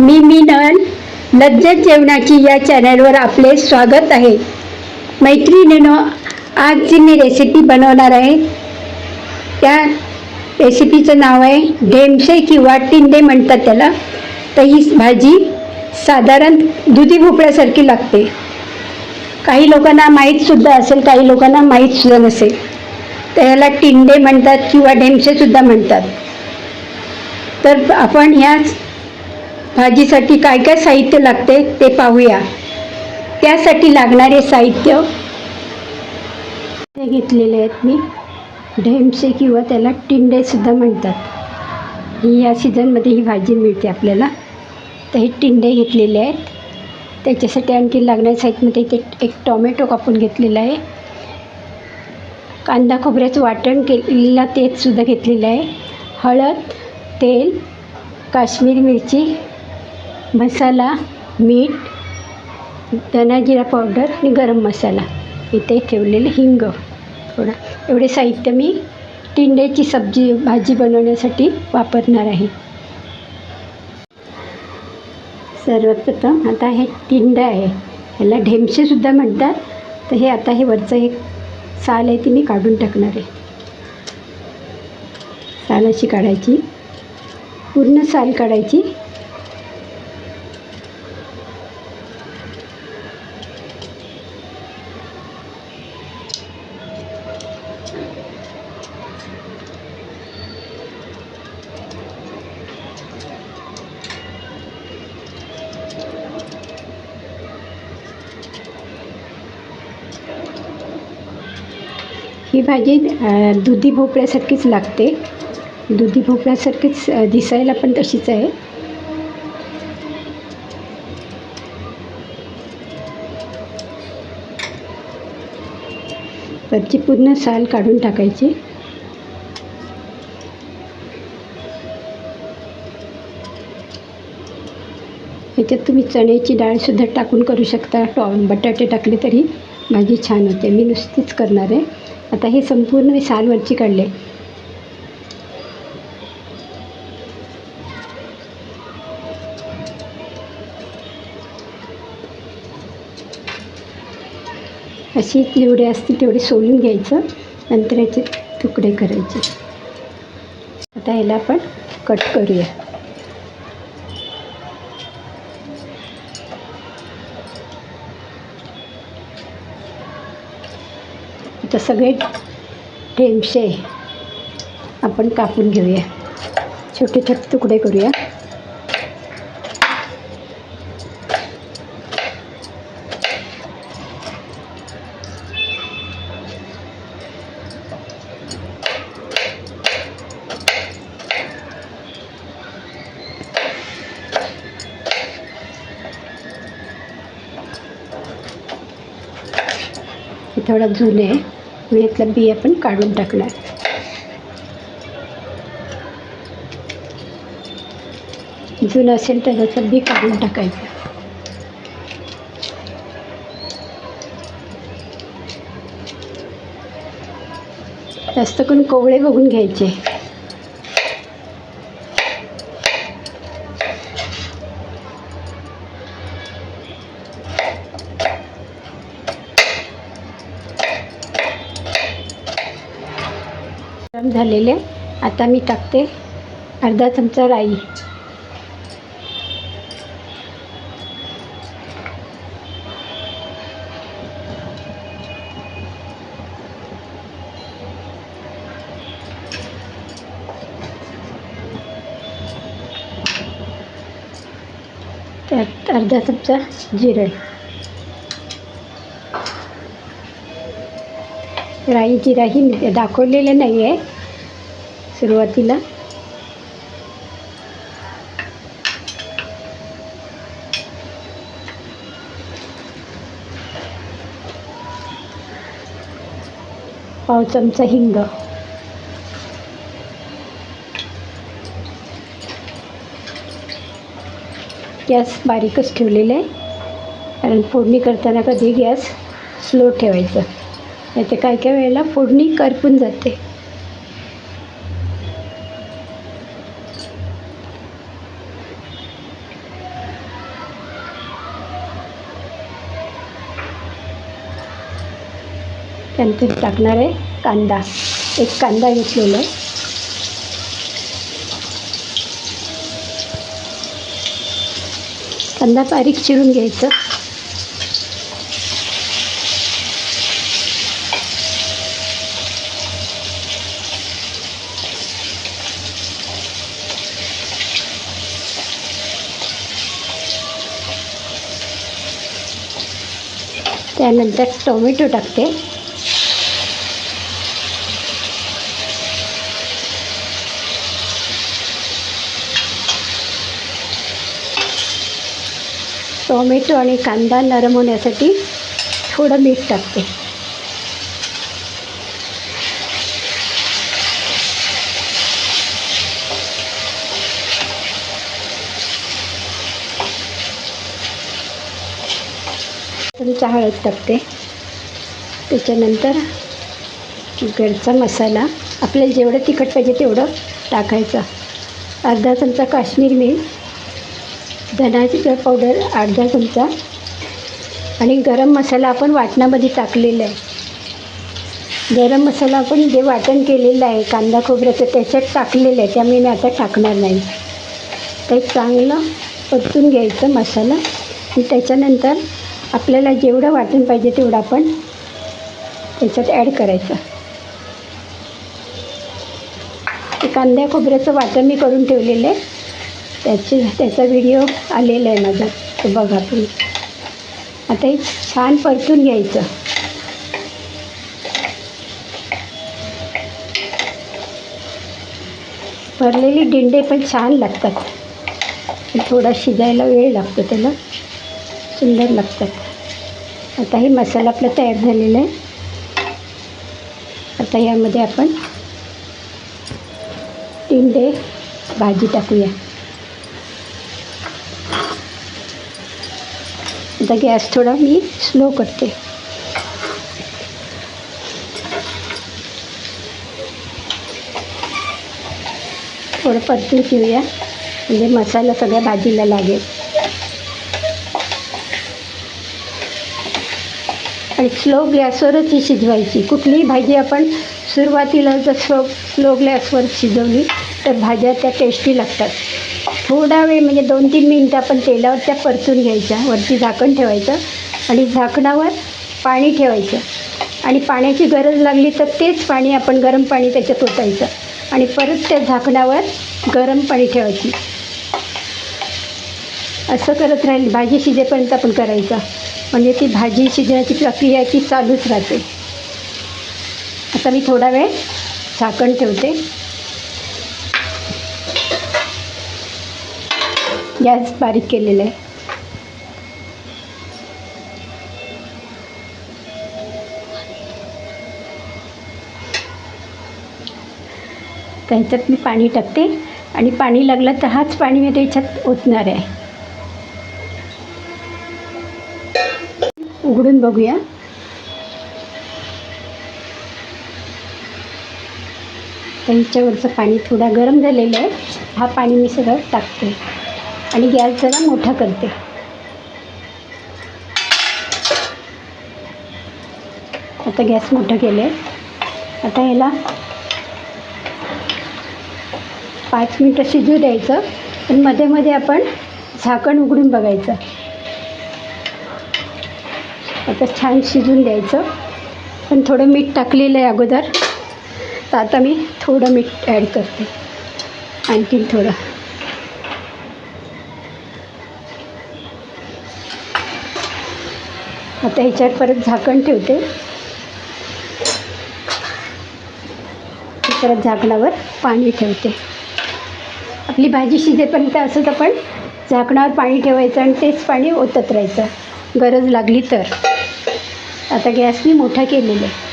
मी मीनल लज्जत जेवणाची या चॅनलवर आपले स्वागत आहे. मैत्रिणीनो आज जी मी रेसिपी बनवणार आहे. त्या रेसिपीचं नाव आहे ढेमसे किंवा टिंडे म्हणतात त्याला. तर ही भाजी साधारण दुधी भोपळ्यासारखी लागते. काही लोकांना माहीतसुद्धा असेल काही लोकांना माहीतसुद्धा नसेल. तर ह्याला टिंडे म्हणतात किंवा ढेमसेसुद्धा म्हणतात. तर आपण ह्या भाजीसाठी काय काय साहित्य लागते ते पाहूया. त्यासाठी लागणारे साहित्य ते घेतलेले आहेत मी. ढेमसे किंवा त्याला टिंडेसुद्धा म्हणतात. ही या सीझनमध्ये ही भाजी मिळते आपल्याला. तर हे टिंडे घेतलेले आहेत. त्याच्यासाठी आणखी लागणारे साहित्यमध्ये ते एक टॉमॅटो कापून घेतलेला आहे. कांदा खोबऱ्याचं वाटण केलेला तेचसुद्धा घेतलेलं आहे. हळद तेल काश्मीरी मिरची मसाला मीठ धना जिरा पावडर आणि गरम मसाला. इथे ठेवलेले हिंग. थोडा एवढे साहित्य मी टिंड्याची सब्जी भाजी बनवण्यासाठी वापरणार आहे. सर्वप्रथम आता हे टिंड आहे. ह्याला ढेमशेसुद्धा म्हणतात. तर हे आता हे वरचं एक साल आहे ती मी काढून टाकणार आहे. साल अशी काढायची. पूर्ण साल काढायची. ही भाजी दुधी भोपळ्यासारखीच लागते. दुधी भोपळ्यासारखीच दिसायला पण तशीच आहे. त्याची पूर्ण साल काढून टाकायची. याच्यात तुम्ही चण्याची डाळसुद्धा टाकून करू शकता. टॉ बटाटे टाकले तरी. भाजी छान होते. मी नुसतीच करणार आहे. आता हे संपूर्ण मी सालवरची काढले. अशी जेवढे असतील तेवढे सोलून घ्यायचं. नंतर याचे तुकडे करायचे. आता ह्याला आपण कट करूया. आता सगळे ठेमसे आपण कापून घेऊया. छोटे छोटे तुकडे करूया. हे थोडं जुने. वेतला बिया पण काढून टाकणार. जुनं असेल तर त्याचं बी काढून टाकायचं. जास्त करून कोवळे बघून घ्यायचे. गरम झालेले. आता मी टाकते अर्धा चमचा राई. त्यात अर्धा चमचा जिरे. राई जिरा ही दाखवलेले नाही आहे सुरुवातीला. पाव चमचा हिंग. गॅस बारीकच ठेवलेला आहे. कारण फोडणी करताना कधी गॅस स्लो ठेवायचा. नाही तर काय काय वेळेला फोडणी करपून जाते. त्यानंतर टाकणार आहे कांदा. एक कांदा घेतलेला आहे. कांदा बारीक चिरून घ्यायचं. त्यानंतर टोमॅटो टाकते. टोमॅटो आणि कांदा नरम होण्यासाठी थोडं मीठ टाकते. थोडीचा हळद टाकते. त्याच्यानंतर घरचा मसाला आपल्याला जेवढं तिखट पाहिजे तेवढं टाकायचं. अर्धा चमचा काश्मीर मीठ धनाची पावडर अर्धा चमचा आणि गरम मसाला आपण वाटणामध्ये टाकलेला आहे. गरम मसाला आपण जे वाटण केलेलं आहे कांदा खोबऱ्याचं त्याच्यात टाकलेलं आहे त्यामुळे मी आता टाकणार नाही. ते चांगलं परतून घ्यायचं मसाला. आणि त्याच्यानंतर आपल्याला जेवढं वाटण पाहिजे तेवढं आपण त्याच्यात ॲड करायचं. ते कांद्या खोबऱ्याचं वाटण मी करून ठेवलेलं आहे. त्याचे त्याचा व्हिडिओ आलेला आहे माझा तो बघा तुम्ही आता हे छान परतून घ्यायचं. भरलेली डिंडे पण छान लागतात. थोडा शिजायला वेळ लागतो त्याला. सुंदर लागतात. आता हे मसाला आपला तयार झालेला आहे. आता यामध्ये आपण टिंडे भाजी टाकूया. आता गॅस थोडा मी स्लो करते. थोडं परतून घेऊया. म्हणजे मसाला सगळ्या भाजीला लागेल. आणि स्लो गॅसवरच ही शिजवायची. कुठलीही भाजी आपण सुरुवातीला जर स्लो स्लो गॅसवर शिजवली तर भाज्या त्या टेस्टी लागतात. थोडा वेळ म्हणजे दोन तीन मिनटं आपण तेलावर त्या परतून घ्यायच्या. वरती झाकण ठेवायचं आणि झाकणावर पाणी ठेवायचं. आणि पाण्याची गरज लागली तर तेच पाणी आपण गरम पाणी त्याच्यात ओतायचं. आणि परत त्या झाकणावर गरम पाणी ठेवायची. असं करत राहील. भाजी शिजेपर्यंत आपण करायचं. म्हणजे ती भाजी शिजण्याची प्रक्रिया ती चालूच राहते. आता मी थोडा वेळ झाकण ठेवते. गॅस बारीक केलेला आहे. त्याच्यात मी पाणी टाकते आणि पाणी लागलं तर हाच पाणी मी त्याच्यात ओतणार आहे. उघडून बघूया. त्यांच्यावरचं पाणी थोडा गरम झालेलं आहे. हा पाणी मी सगळं टाकते. आणि गॅस जरा मोठा करते. आता गॅस मोठा केले. आता ह्याला पाच मिनटं शिजू द्यायचं. आणि मध्ये मध्ये आपण झाकण उघडून बघायचं. आता छान शिजून द्यायचं. पण थोडं मीठ टाकलेलं आहे अगोदर. तर आता मी थोडं मीठ ॲड करते. आणखीन थोडं. आता ह्याच्यात परत झाकण ठेवते. परत झाकणावर पाणी ठेवते. आपली भाजी शिजेपर्यंत असंच आपण झाकणावर पाणी ठेवायचं आणि तेच पाणी ओतत राहायचं. गरज लागली तर. आता गॅस मी मोठा केलेला आहे.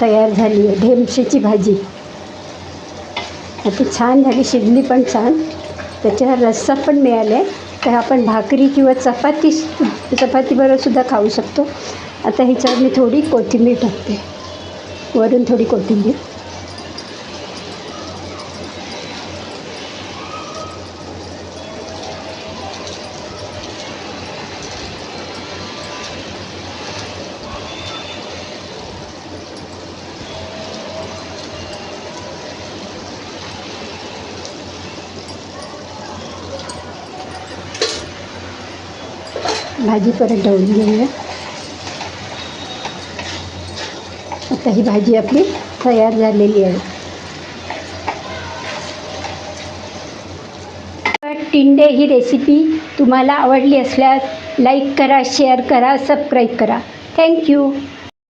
तयार झाली आहे ढेमशेची भाजी. आता छान झाली शिजली पण छान. त्याच्यावर रस्सा पण मिळाला आहे तर आपण भाकरी किंवा चपाती चपातीबरोबर सुद्धा खाऊ शकतो. आता ह्याच्यावर मी थोडी कोथिंबीर टाकते. वरून थोडी कोथिंबीर. भाजी परत ढवळून घेऊया. आता ही भाजी आपली तयार झालेली आहे. टिंडे ही रेसिपी तुम्हाला आवडली असल्यास लाईक करा शेअर करा सबस्क्राईब करा. थँक्यू